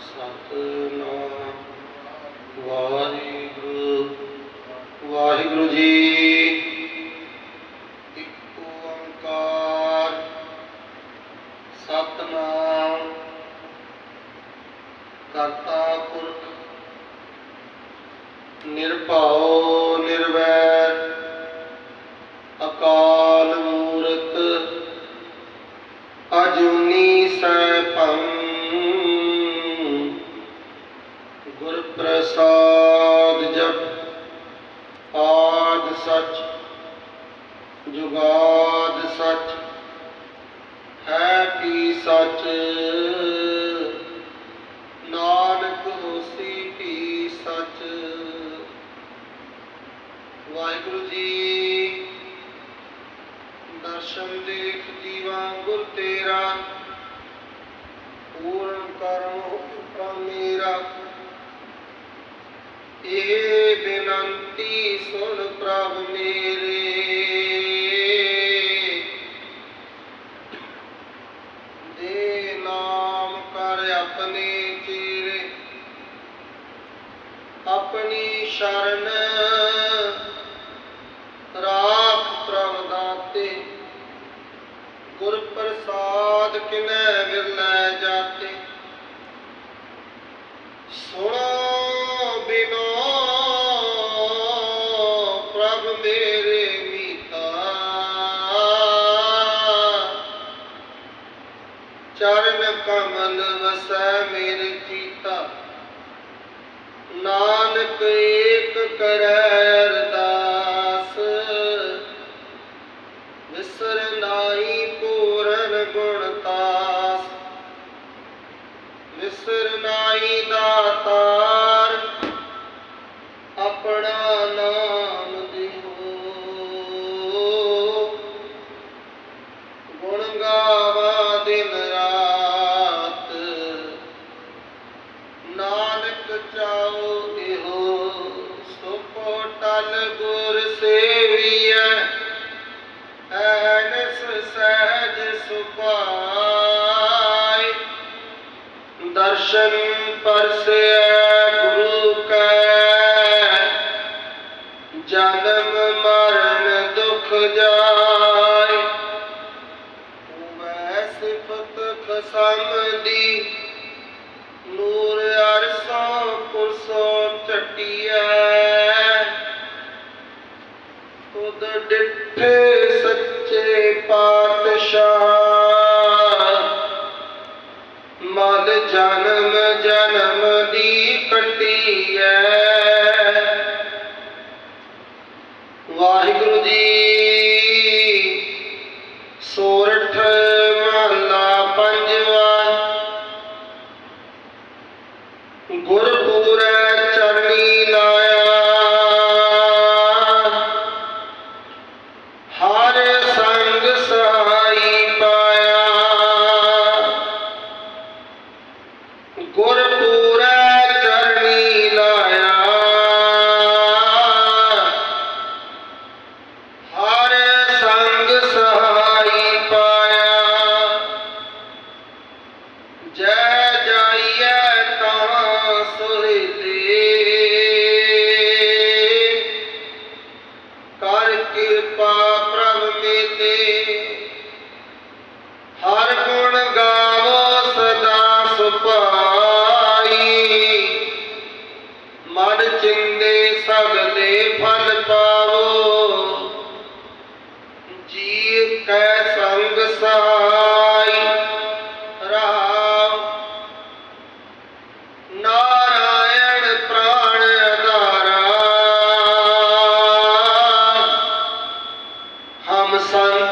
ਸਤਨਾਮ। ਵਾਹਿਗੁਰੂ। ਵਾਹਿਗੁਰੂ ਜੀ ਇੱਕ ਓੰਕਾਰ। ਸਤਨਾਮ। ਕਰਤਾ ਪੁਰਖ। ਨਿਰਭਉ। ਸਚ। ਨਾਨਕ ਹੋਸੀ ਵੀ ਸਚ। ਵਾਹਿਗੁਰੂ ਜੀ, ਦਰਸ਼ਨ ਦੇਖ ਜੀਵਾ ਗੁਰ ਤੇਰਾ। ਪੂਰਨ ਕਰਮ ਹੁਕਮ ਮੇਰਾ। ਇਹ ਆਪਣੀ ਸ਼ਰਨ ਰਾਖ ਪ੍ਰਭ ਦਾਤੇ। ਗੁਰ ਪ੍ਰਸਾਦ ਕਿਨੈ ਵਿਰਲੇ ਜਾਤੇ। ਸੁਣੋ ਬਿਨੋ ਪ੍ਰਭ ਮੇਰੇ ਮੀਤਾ। ਚਰਨ ਕਮਲ ਵਸੈ ਮੇਰੇ ਕੀਤਾ ਨਾ ਏਕ ਕਰੈ पाए दर्शन पर से गुरु का जन्म, मरण, दुख जाए। मैं सिफत खसम दी नूर अरसों पुरसों चटिया। खुद डिठे सच्चे पार ਜਨਮ ਜਨਮ ਦੀ ਕਟਿਐ। ਵਾਹਿਗੁਰੂ ਜੀ ਸੋਰਠ ਮਹਲਾ ਪੰਜਵਾ। ਗੁਰਪੂਰੈ ਚਰਣੀ ਲਾਇਆ। ਹਰ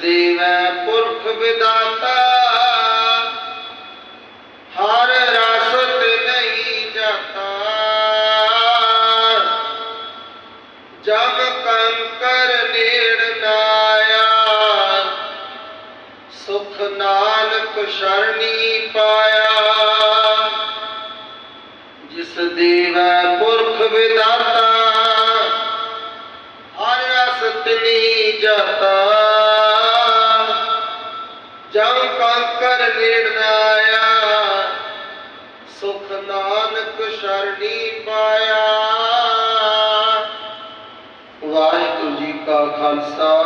ਦੇਵੈ ਪੁਰਖ ਵਿਦਾਤਾ ਹਰ ਰਸ ਨਹੀਂ ਜਾਤਾ। ਜਗ ਕੰਕਰ ਨੇੜ ਸੁਖ ਨਾਨਕ ਸ਼ਰਣੀ ਪਾਇਆ। ਜਿਸ ਪੁਰਖ ਵਿਦਾਤਾ, ਹਰ ਰਸ ਤਿਨੀ ਜਾਤਾ। ਜਮ ਕੰਕਰ ਨੇੜ ਸੁਖ ਨਾਨਕ ਸ਼ਰਣੀ ਪਾਇਆ। ਵਾਹਿਗੁਰੂ ਜੀ ਕਾ ਖਾਲਸਾ